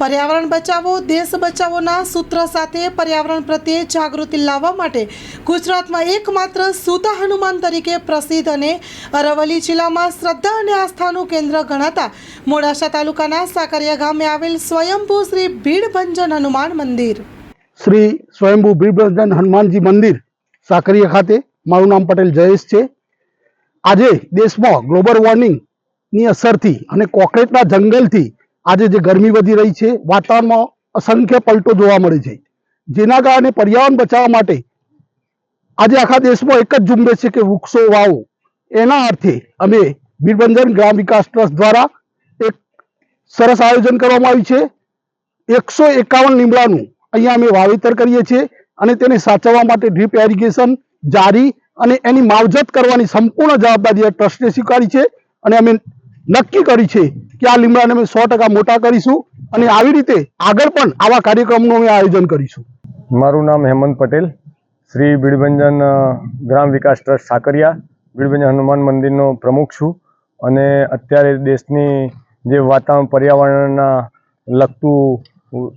પર્યાવરણ બચાવો, દેશ બચાવોના સૂત્ર સાથે પર્યાવરણ પ્રત્યે જાગૃતિ લાવવા માટે ગુજરાતમાં એકમાત્ર સુતા હનુમાન તરીકે પ્રસિદ્ધ અને અરવલ્લી જિલ્લામાં શ્રદ્ધા અને આસ્થાનું કેન્દ્ર ગણાતા મોડાસા તાલુકાના સાકરિયા ગામે આવેલ સ્વયંભૂ શ્રી ભીડભંજન હનુમાન મંદિર. શ્રી સ્વયંભૂ ભીડભંજન હનુમાનજી મંદિર સાકરિયા ખાતે. મારું નામ પટેલ જયેશ છે. આજે દેશમાં ગ્લોબલ વોર્મિંગની અસરથી અને કોકરેટના જંગલથી આજે જે ગરમી વધી રહી છે, વાતાવરણમાં અસંખ્ય પલટો જોવા મળે છે. જેના કારણે પર્યાવરણ બચાવવા માટે આજે આખા દેશમાં એક જ ઝુંબેશ છે કે વૃક્ષો, વાવો. એના અર્થે અમે ભીડબંધન ગ્રામ વિકાસ ટ્રસ્ટ દ્વારા એક સરસ આયોજન કરવામાં આવ્યું છે. એકસો એકાવન લીમડાનું અહીંયા અમે વાવેતર કરીએ છીએ અને તેને સાચવવા માટે ડ્રીપ એરિગેશન જારી અને એની માવજત કરવાની સંપૂર્ણ જવાબદારી ટ્રસ્ટે સ્વીકારી છે અને અમે નક્કી કરી છે કે આ લીમડાને અમે સો ટકા મોટા કરીશું અને આવી રીતે આગળ પણ આવા કાર્યક્રમનું અમે આયોજન કરીશું. મારું નામ હેમંત પટેલ, શ્રી બીડભંજન ગ્રામ વિકાસ ટ્રસ્ટ સાકરિયા. બીડભંજન હનુમાન મંદિરનો પ્રમુખ છું અને અત્યારે દેશની જે વાતાવરણ, પર્યાવરણના લગતું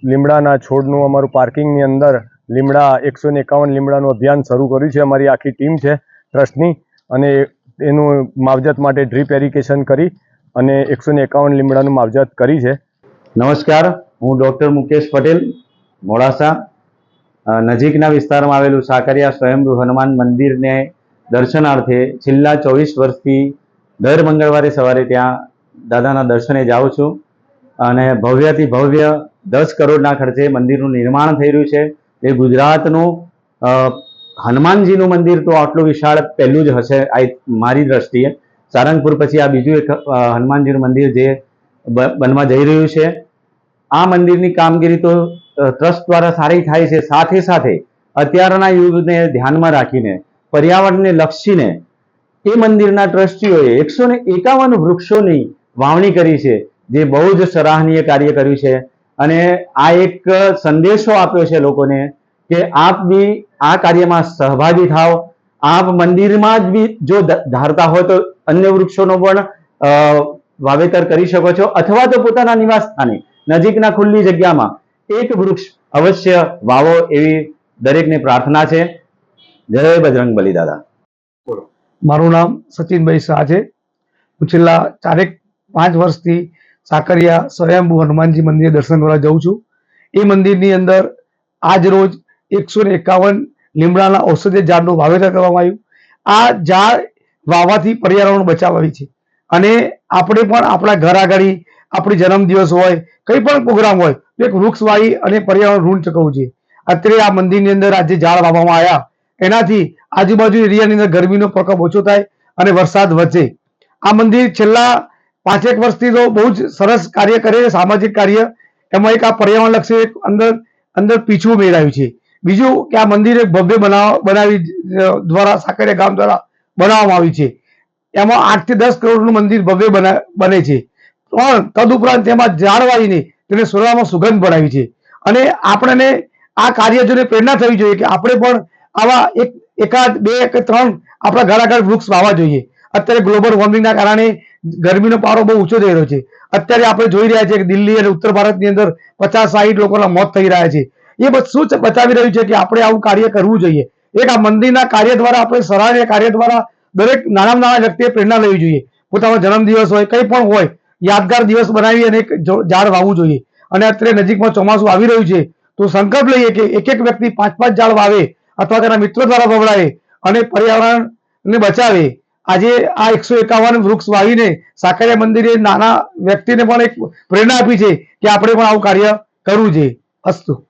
લીમડાના છોડનું અમારું પાર્કિંગની અંદર લીમડા, એકસો ને એકાવન લીમડાનું અભિયાન શરૂ કર્યું છે. અમારી આખી ટીમ છે ટ્રસ્ટની અને એનું માવજત માટે ડ્રીપ એરિકેશન કરી અને એકસો ને એકાવન લીમડાનું માવજત કરી છે. નમસ્કાર, હું ડૉક્ટર મુકેશ પટેલ, મોડાસા નજીકના વિસ્તારમાં આવેલું સાકરિયા સ્વયંભૂ હનુમાન મંદિરને દર્શનાર્થે છેલ્લા ચોવીસ વર્ષથી દર મંગળવારે સવારે ત્યાં દાદાના દર્શને જાઉં છું અને ભવ્યથી ભવ્ય દસ કરોડના ખર્ચે મંદિરનું નિર્માણ થઈ રહ્યું છે. એ ગુજરાતનું હનુમાનજીનું મંદિર તો આટલું વિશાળ પહેલું જ હશે આ મારી દ્રષ્ટિએ. સારંગપુર પછી આ બીજું એક હનુમાનજીનું મંદિર જે બનવા જઈ રહ્યું છે. આ મંદિરની કામગીરી તો ટ્રસ્ટ દ્વારા સારી થાય છે. સાથે સાથે અત્યારના યુગને ધ્યાનમાં રાખીને, પર્યાવરણને લક્ષીને એ મંદિરના ટ્રસ્ટીઓએ એકસો ને એકાવન વૃક્ષોની વાવણી કરી છે, જે બહુ જ સરાહનીય કાર્ય કર્યું છે. અને આ એક સંદેશો આપ્યો છે લોકોને કે આપ બી આ કાર્યમાં સહભાગી થાઓ આપ મંદિરમાં જ બી જો ધારતા હોય તો અન્ય વૃક્ષોનો પણ વાવેતર કરી શકો છો. અથવા તો પોતાના નિવાસ સ્થાને નજીકના ખુલ્લી જગ્યામાં એક વૃક્ષ અવશ્ય વાવો એવી દરેકને પ્રાર્થના છે. જય બજરંગ બલી દાદા. મારું નામ સચિનભાઈ શાહ છે. હું છેલ્લા ચારેક પાંચ વર્ષથી સાકરિયા સ્વયંભૂ હનુમાનજી મંદિરે દર્શન કરવા જાઉં છું. એ મંદિરની અંદર આજ રોજ એકસો ને એકાવન લીમડાના ઔષધીય ઝાડનું વાવેતર કરવામાં આવ્યું. આ ઝાડ વાવવાથી પર્યાવરણ બચાવાય છે. અને આપણે પણ આપણા ઘર આગળ આપણી જન્મદિવસ હોય, કંઈ પણ પ્રોગ્રામ હોય, તો એક વૃક્ષ વાવી અને પર્યાવરણ ઋણ ચૂકવવું જોઈએ. અત્યારે આ મંદિરની અંદર આજે ઝાડ વાવવામાં આવ્યા. એનાથી આજુબાજુ એરિયાની અંદર ગરમીનો પ્રકોપ ઓછો થાય અને વરસાદ વધે. આ મંદિર છેલ્લા પાંચેક વર્ષથી તો બહુ જ સરસ કાર્ય કરે સામાજિક કાર્ય. એમાં એક આ પર્યાવરણ લક્ષી એક અંદર અંદર પીછું મેળવ્યું છે. બીજું કે આ મંદિર એક ભવ્ય બનાવ દ્વારા, સાકરિયા ગામ દ્વારા બનાવવામાં આવ્યું છે. એમાં આઠથી દસ કરોડનું મંદિર ભવ્ય બના છે. પણ તદુપરાંત તેમાં વાવીને તેને સોનામાં સુગંધ બનાવી છે. અને આપણને આ કાર્ય જોઈને પ્રેરણા થવી જોઈએ કે આપણે પણ આવા એક, એકાદ, બે કે ત્રણ આપણા ઘર આગળ વૃક્ષ વાવવા જોઈએ. અત્યારે ગ્લોબલ વોર્મિંગના કારણે ગરમીનો પારો બહુ ઊંચો થઈ રહ્યો છે. અત્યારે આપણે જોઈ રહ્યા છીએ કે દિલ્હી અને ઉત્તર ભારતની અંદર પચાસ સાહીઠ લોકોના મોત થઈ રહ્યા છે. એ બધું છે- બતાવી રહ્યું છે કે આપણે આવું કાર્ય કરવું જોઈએ. એક આ મંદિરના કાર્ય દ્વારા આપણે સરાહનીય કાર્ય દ્વારા દરેક નાના નાના વ્યક્તિએ પ્રેરણા લેવી જોઈએ. પોતાનો જન્મદિવસ હોય, કંઈ પણ હોય, યાદગાર દિવસ બનાવી અને એક ઝાડ વાવવું જોઈએ. અને અત્યારે નજીકમાં ચોમાસું આવી રહ્યું છે, તો સંકલ્પ લઈએ કે એક એક વ્યક્તિ પાંચ પાંચ ઝાડ વાવે અથવા તેના મિત્રો દ્વારા વવડાવે અને પર્યાવરણને બચાવે. આજે આ એકસો એકાવન વૃક્ષ વાવીને સાકરિયા મંદિરે નાના વ્યક્તિને પણ એક પ્રેરણા આપી છે કે આપણે પણ આવું કાર્ય કરવું જોઈએ. અસ્તુ.